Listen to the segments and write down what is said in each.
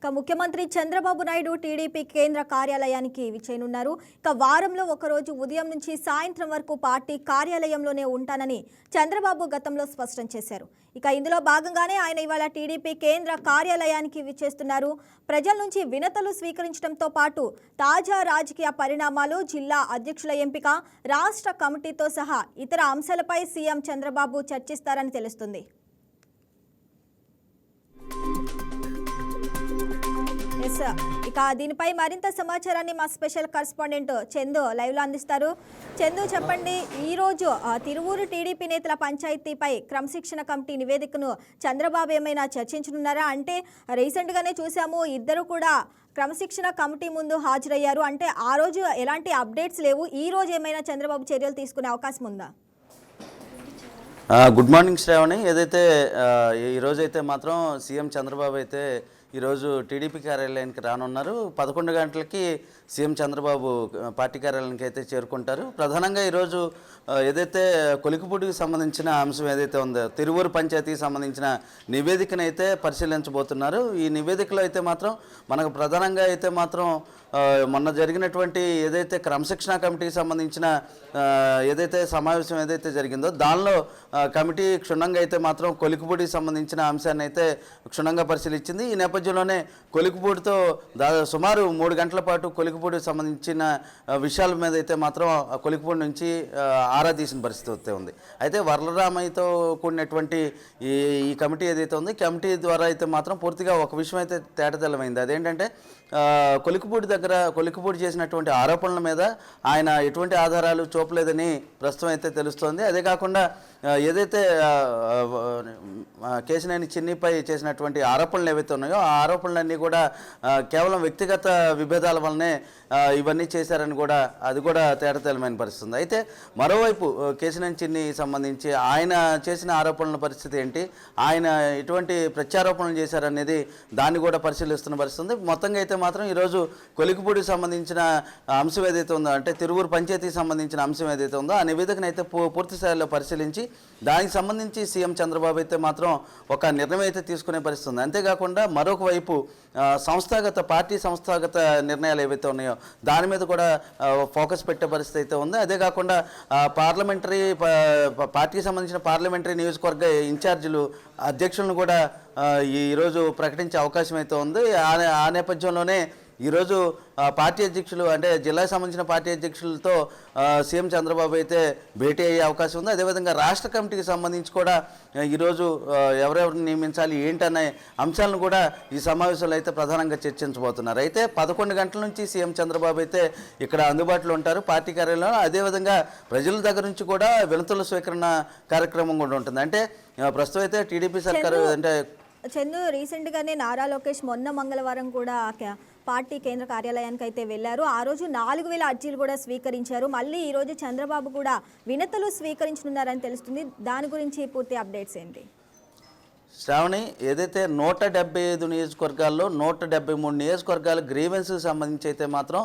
ఇక ముఖ్యమంత్రి చంద్రబాబు నాయుడు టీడీపీ కేంద్ర కార్యాలయానికి విచ్చేయనున్నారు. ఇక వారంలో ఒకరోజు ఉదయం నుంచి సాయంత్రం వరకు పార్టీ కార్యాలయంలోనే ఉంటానని చంద్రబాబు గతంలో స్పష్టం చేశారు. ఇక ఇందులో భాగంగానే ఆయన ఇవాళ టీడీపీ కేంద్ర కార్యాలయానికి విచ్చేస్తున్నారు. ప్రజల నుంచి వినతలు స్వీకరించడంతో పాటు తాజా రాజకీయ పరిణామాలు జిల్లా అధ్యక్షుల ఎంపిక రాష్ట్ర కమిటీతో సహా ఇతర అంశాలపై సీఎం చంద్రబాబు చర్చిస్తారని తెలుస్తుంది. ఎస్. ఇక దీనిపై మరింత సమాచారాన్ని మా స్పెషల్ కరస్పాండెంట్ చందు లైవ్లో అందిస్తారు. చందు చెప్పండి ఈ రోజు తిరువూరు టీడీపీ నేతల పంచాయతీపై క్రమశిక్షణ కమిటీ నివేదికను చంద్రబాబు ఏమైనా చర్చించనున్నారా? అంటే రీసెంట్గానే చూసాము ఇద్దరు కూడా క్రమశిక్షణ కమిటీ ముందు హాజరయ్యారు. అంటే ఆ రోజు ఎలాంటి అప్డేట్స్ లేవు. ఈ రోజు ఏమైనా చంద్రబాబు చర్యలు తీసుకునే అవకాశం ఉందా? Good morning Sravani. ఏదైతే ఈరోజైతే ఈరోజు అయితే మాత్రం సీఎం చంద్రబాబు అయితే ఈరోజు టీడీపీ కార్యాలయానికి రానున్నారు. పదకొండు గంటలకి సీఎం చంద్రబాబు పార్టీ కార్యాలయానికి అయితే చేరుకుంటారు. ప్రధానంగా ఈరోజు ఏదైతే కొలికిపూడికి సంబంధించిన అంశం ఏదైతే ఉందో తిరువూరు పంచాయతీకి సంబంధించిన నివేదికను అయితే పరిశీలించబోతున్నారు. ఈ నివేదికలో అయితే మాత్రం మనకు ప్రధానంగా అయితే మాత్రం మొన్న జరిగినటువంటి ఏదైతే క్రమశిక్షణ కమిటీకి సంబంధించిన ఏదైతే సమావేశం ఏదైతే జరిగిందో దానిలో కమిటీ క్షుణ్ణంగా అయితే మాత్రం కొలికిపూడికి సంబంధించిన అంశాన్ని అయితే క్షుణ్ణంగా పరిశీలించింది. ఈ నేపథ్యంలోనే కొలికిపూడితో దాదాపు సుమారు మూడు గంటల పాటు కొలికిపూడికి సంబంధించిన విషయాల మీద అయితే మాత్రం కొలికిపూడి నుంచి ఆరా తీసిన పరిస్థితి అయితే ఉంది. అయితే వరలరామయ్యతో కూడినటువంటి ఈ ఈ కమిటీ ఏదైతే ఉంది కమిటీ ద్వారా అయితే మాత్రం పూర్తిగా ఒక విషయం అయితే తేటతెల్లమైంది. అదేంటంటే కొలికిపూడి దగ్గర కొలికిపూడి చేసినటువంటి ఆరోపణల మీద ఆయన ఎటువంటి ఆధారాలు చూపలేదని ప్రస్తుతం అయితే తెలుస్తోంది. అదే కాకుండా ఏదైతే కేశినేని చిన్నిపై చేసినటువంటి ఆరోపణలు ఏవైతే ఉన్నాయో ఆ ఆరోపణలన్నీ కూడా కేవలం వ్యక్తిగత విభేదాల వల్లనే ఇవన్నీ చేశారని కూడా అది కూడా తేటతెల్లమైన పరిస్థితి అయితే మరోవైపు కేశినేని చిన్ని సంబంధించి ఆయన చేసిన ఆరోపణల పరిస్థితి ఏంటి? ఆయన ఎటువంటి ప్రత్యారోపణలు చేశారనేది దాన్ని కూడా పరిశీలిస్తున్న పరిస్థితి ఉంది మొత్తంగా అయితే మాత్రం ఈరోజు కొలికిపూడికి సంబంధించిన అంశం ఏదైతే ఉందో అంటే తిరువురు పంచాయతీకి సంబంధించిన అంశం ఏదైతే ఉందో ఆ నివేదికను అయితే పూ- పూర్తి స్థాయిలో పరిశీలించి దానికి సంబంధించి సీఎం చంద్రబాబు అయితే మాత్రం ఒక నిర్ణయం అయితే తీసుకునే పరిస్థితి ఉంది. అంతేకాకుండా మరొక వైపు సంస్థాగత పార్టీ సంస్థాగత నిర్ణయాలు ఏవైతే ఉన్నాయో దాని మీద కూడా ఫోకస్ పెట్టే పరిస్థితి అయితే ఉంది. అదే కాకుండా పార్లమెంటరీ ప- పార్టీకి సంబంధించిన పార్లమెంటరీ నియోజకవర్గ ఇన్ఛార్జీలు అధ్యక్షులను కూడా ఈరోజు ప్రకటించే అవకాశం అయితే ఉంది. ఆ ఆ నేపథ్యంలోనే ఈరోజు పార్టీ అధ్యక్షులు అంటే జిల్లాకు సంబంధించిన పార్టీ అధ్యక్షులతో సీఎం చంద్రబాబు అయితే భేటీ అయ్యే అవకాశం ఉంది. అదేవిధంగా రాష్ట్ర కమిటీకి సంబంధించి కూడా ఈరోజు ఎవరెవరిని నియమించాలి ఏంటనే అంశాలను కూడా ఈ సమావేశంలో అయితే ప్రధానంగా చర్చించబోతున్నారు. అయితే పదకొండు గంటల నుంచి సీఎం చంద్రబాబు అయితే ఇక్కడ అందుబాటులో ఉంటారు పార్టీ కార్యాలయంలో. అదేవిధంగా ప్రజల దగ్గర నుంచి కూడా వినతుల స్వీకరణ కార్యక్రమం కూడా ఉంటుంది. అంటే ప్రస్తుతం అయితే టీడీపీ సర్కారు అంటే చందు రీసెంట్గానే నారా లోకేష్ మొన్న మంగళవారం కూడా పార్టీ కేంద్ర కార్యాలయానికి అయితే వెళ్ళారు. ఆ రోజు నాలుగు వేల అర్జీలు కూడా స్వీకరించారు. మళ్ళీ ఈ రోజు చంద్రబాబు కూడా వినతులు స్వీకరించనున్నారని తెలుస్తుంది. దాని గురించి పూర్తి అప్డేట్స్ ఏంటి? శ్రావణి ఏదైతే నూట డెబ్బై ఐదు నియోజకవర్గాల్లో నూట డెబ్బై మూడు నియోజకవర్గాల గ్రీవెన్స్కి సంబంధించి అయితే మాత్రం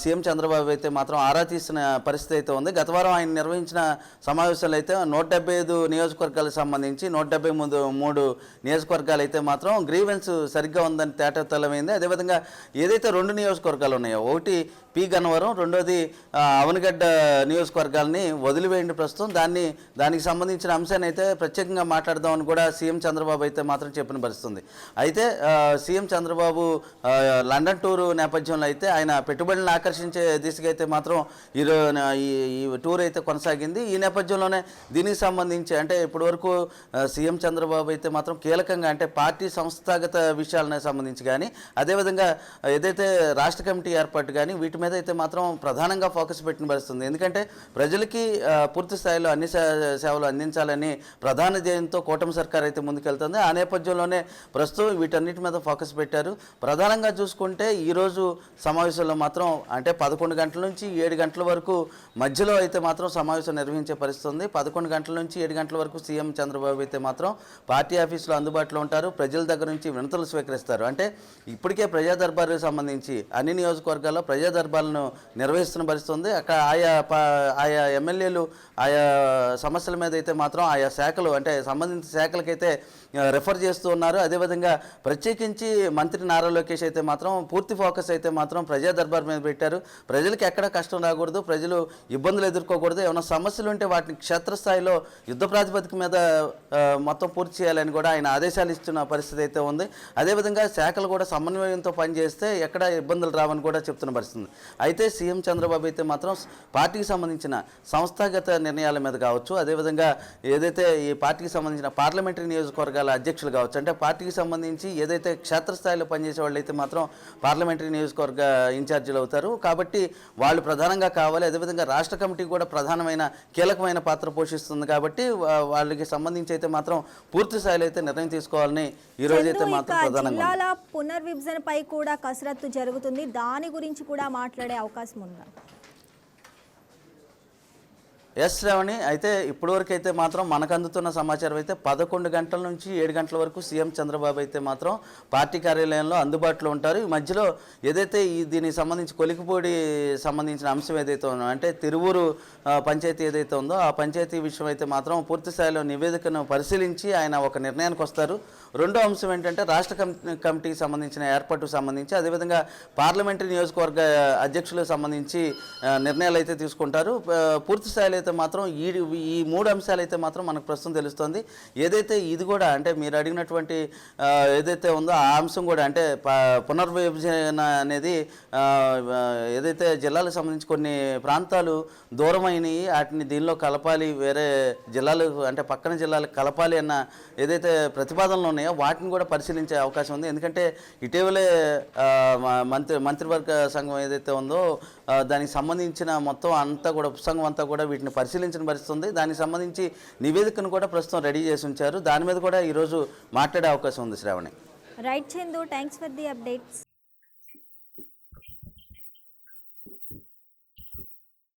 సీఎం చంద్రబాబు అయితే మాత్రం ఆరా తీసిన పరిస్థితి అయితే ఉంది. గత వారం ఆయన నిర్వహించిన సమావేశాలు అయితే నూట డెబ్బై ఐదు నియోజకవర్గాలకు సంబంధించి నూట డెబ్బై మూడు మూడు నియోజకవర్గాలు అయితే మాత్రం గ్రీవెన్స్ సరిగ్గా ఉందని తేటతలమైంది అదేవిధంగా ఏదైతే రెండు నియోజకవర్గాలు ఉన్నాయో ఒకటి పి గన్నవరం రెండోది అవనగడ్డ నియోజకవర్గాలని వదిలివేయండి ప్రస్తుతం. దాన్ని దానికి సంబంధించిన అంశాన్ని అయితే ప్రత్యేకంగా మాట్లాడదామని కూడా సీఎం చంద్రబాబు అయితే మాత్రం చెప్పిన పరిస్థితుంది. అయితే సీఎం చంద్రబాబు లండన్ టూరు నేపథ్యంలో అయితే ఆయన పెట్టుబడులను ఆకర్షించే దిశగా అయితే మాత్రం ఈరో ఈ టూర్ అయితే కొనసాగింది. ఈ నేపథ్యంలోనే దీనికి సంబంధించి అంటే ఇప్పటివరకు ఆ, సీఎం చంద్రబాబు అయితే మాత్రం కీలకంగా అంటే పార్టీ సంస్థాగత విషయాలనే సంబంధించి కానీ అదేవిధంగా ఏదైతే రాష్ట్ర కమిటీ ఏర్పాటు కానీ వీటి మీద అయితే మాత్రం ప్రధానంగా ఫోకస్ పెట్టిన పరిస్థితుంది. ఎందుకంటే ప్రజలకి పూర్తి స్థాయిలో అన్ని సేవలు అందించాలని ప్రధాన ధ్యేయంతో కూటమి సర్కార్ అయితే ముందుకెళ్తుంది. ఆ నేపథ్యంలోనే ప్రస్తుతం వీటన్నిటి మీద ఫోకస్ పెట్టారు. ప్రధానంగా చూసుకుంటే ఈరోజు సమావేశంలో మాత్రం అంటే పదకొండు గంటల నుంచి ఏడు గంటల వరకు మధ్యలో అయితే మాత్రం సమావేశం నిర్వహించే పరిస్థితి ఉంది. పదకొండు గంటల నుంచి ఏడు గంటల వరకు సీఎం చంద్రబాబు అయితే మాత్రం పార్టీ ఆఫీసులో అందుబాటులో ఉంటారు. ప్రజల దగ్గర నుంచి వినతులు స్వీకరిస్తారు. అంటే ఇప్పటికే ప్రజా దర్బారుకు సంబంధించి అన్ని నియోజకవర్గాల్లో ప్రజా దర్బార్లను నిర్వహిస్తున్న పరిస్థితి ఉంది. అక్కడ ఆయా ఆయా ఎమ్మెల్యేలు ఆయా సమస్యల మీద అయితే మాత్రం ఆయా శాఖలు అంటే సంబంధిత శాఖలకైతే రెఫర్ చేస్తూ ఉన్నారు. అదేవిధంగా ప్రత్యేకించి మంత్రి నారా లోకేష్ అయితే మాత్రం పూర్తి ఫోకస్ అయితే మాత్రం ప్రజా దర్బార్ మీద పెట్టారు. ప్రజలకు ఎక్కడ కష్టం రాకూడదు ప్రజలు ఇబ్బందులు ఎదుర్కోకూడదు. ఏమైనా సమస్యలు ఉంటే వాటిని క్షేత్రస్థాయిలో యుద్ధ ప్రాతిపదిక మీద మొత్తం పూర్తి చేయాలని కూడా ఆయన ఆదేశాలు ఇస్తున్న పరిస్థితి అయితే ఉంది. అదేవిధంగా శాఖలు కూడా సమన్వయంతో పనిచేస్తే ఎక్కడ ఇబ్బందులు రావని కూడా చెప్తున్న పరిస్థితి అయితే సీఎం చంద్రబాబు అయితే మాత్రం పార్టీకి సంబంధించిన సంస్థాగత నిర్ణయాల మీద కావచ్చు. అదేవిధంగా ఏదైతే ఈ పార్టీకి సంబంధించిన పార్లమెంటరీ నియోజకవర్గాల అధ్యక్షులు కావచ్చు. అంటే పార్టీకి సంబంధించి ఏదైతే క్షేత్రస్థాయిలో పనిచేసే వాళ్ళు అయితే మాత్రం పార్లమెంటరీ నియోజకవర్గ ఇన్ఛార్జీలు అవుతారు. కాబట్టి వాళ్ళు ప్రధానంగా కావాలి. అదేవిధంగా రాష్ట్ర కమిటీ కూడా ప్రధానమైన కీలకమైన పాత్ర పోషిస్తుంది కాబట్టి వాళ్ళకి సంబంధించి అయితే మాత్రం పూర్తి స్థాయిలో అయితే నిర్ణయం తీసుకోవాలని ఈ రోజు అయితే మాత్రం ప్రధానంగా పునర్విభజనపై కూడా కసరత్తు జరుగుతుంది. దాని గురించి కూడా మాట్లాడే అవకాశం ఉందా? ఎస్ శ్రావణి అయితే ఇప్పటివరకు అయితే మాత్రం మనకు అందుతున్న సమాచారం అయితే పదకొండు గంటల నుంచి ఏడు గంటల వరకు సీఎం చంద్రబాబు అయితే మాత్రం పార్టీ కార్యాలయంలో అందుబాటులో ఉంటారు. ఈ మధ్యలో ఏదైతే ఈ దీనికి సంబంధించి కొలికిపూడి సంబంధించిన అంశం ఏదైతే ఉందో అంటే తిరువూరు పంచాయతీ ఏదైతే ఉందో ఆ పంచాయతీ విషయం అయితే మాత్రం పూర్తి స్థాయిలో నివేదికను పరిశీలించి ఆయన ఒక నిర్ణయానికి వస్తారు. రెండో అంశం ఏంటంటే రాష్ట్ర కమిటీకి సంబంధించిన ఏర్పాటుకు సంబంధించి అదేవిధంగా పార్లమెంటరీ నియోజకవర్గ అధ్యక్షులకు సంబంధించి నిర్ణయాలు అయితే తీసుకుంటారు. పూర్తిస్థాయిలో పూర్తి స్థాయిలో అయితే మాత్రం ఈ ఈ మూడు అంశాలు అయితే మాత్రం మనకు ప్రస్తుతం తెలుస్తుంది. ఏదైతే ఇది కూడా అంటే మీరు అడిగినటువంటి ఏదైతే ఉందో ఆ అంశం కూడా అంటే ప- పునర్విభజన అనేది ఏదైతే జిల్లాలకు సంబంధించి కొన్ని ప్రాంతాలు దూరమైనవి వాటిని దీనిలో కలపాలి వేరే జిల్లాలకు అంటే పక్కన జిల్లాలకు కలపాలి అన్న ఏదైతే ప్రతిపాదనలు ఉన్నాయో వాటిని కూడా పరిశీలించే అవకాశం ఉంది. ఎందుకంటే ఇటీవలే మంత్రి మంత్రివర్గ సంఘం ఏదైతే ఉందో దానికి సంబంధించిన మొత్తం అంతా కూడా ఉపసంఘం అంతా కూడా వీటిని పరిశీలించిన పరిస్థితి ఉంది. దానికి సంబంధించి నివేదికను కూడా ప్రస్తుతం రెడీ చేసి ఉంచారు. దాని మీద కూడా ఈరోజు మాట్లాడే అవకాశం ఉంది Sravani. Right Chandu thanks for the updates